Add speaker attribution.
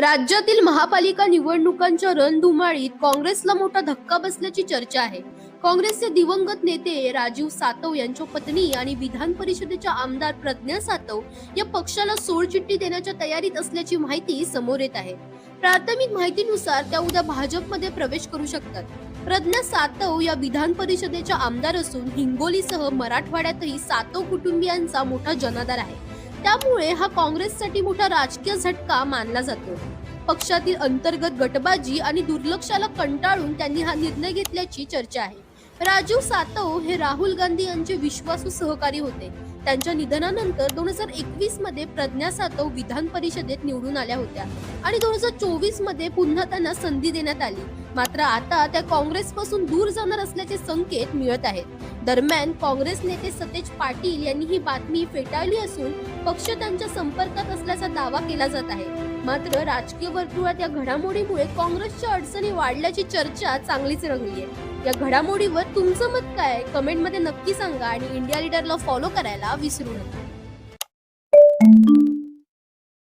Speaker 1: राज्यातील महापालिका निवडणुकांच्या रणधुमाळीत काँग्रेसला मोठा धक्का बसल्याची चर्चा आहे. काँग्रेसचे दिवंगत नेते राजीव सातव यांच्या पत्नी आणि विधान परिषदेच्या आमदार प्रज्ञा सातव या पक्षाला सोडचिठ्ठी देण्याच्या तयारीत असल्याची माहिती समोर येत आहे. प्राथमिक माहितीनुसार त्या उद्या भाजपमध्ये प्रवेश करू शकतात. प्रज्ञा सातव या विधान परिषदेच्या आमदार असून हिंगोलीसह मराठवाड्यातही सातव कुटुंबियांचा मोठा जनाधार आहे. त्यामुळे हा काँग्रेससाठी मोठा राजकीय झटका मानला जातो. पक्षातील अंतर्गत गटबाजी आणि दुर्लक्षाला कंटाळून त्यांनी हा निर्णय घेतल्याची चर्चा आहे. राजीव सातव हे राहुल गांधी यांचे विश्वासू सहकारी होते. त्यांच्या निधनानंतर दोन हजार एकवीसमध्ये प्रज्ञा सातव विधान परिषदेत निवडून आल्या होत्या आणि दोन हजार चोवीसमध्ये पुन्हा त्यांना संधी देण्यात आली. मात्र आता त्या काँग्रेसपासून दूर जाणार असल्याचे संकेत मिळत आहेत. दरम्यान काँग्रेस नेते सतेज पाटील यांनी ही बातमी फेटाळली असून पक्ष त्यांच्या संपर्कात असल्याचा दावा केला जात आहे. मात्र राजकीय वर्तुळात या घडामोडीमुळे काँग्रेसच्या अडचणी वाढल्याची चर्चा चांगलीच रंगली आहे. या घडामोडीवर तुमचं मत काय? कमेंटमध्ये नक्की सांगा आणि इंडिया लीडरला फॉलो करायला विसरू नका.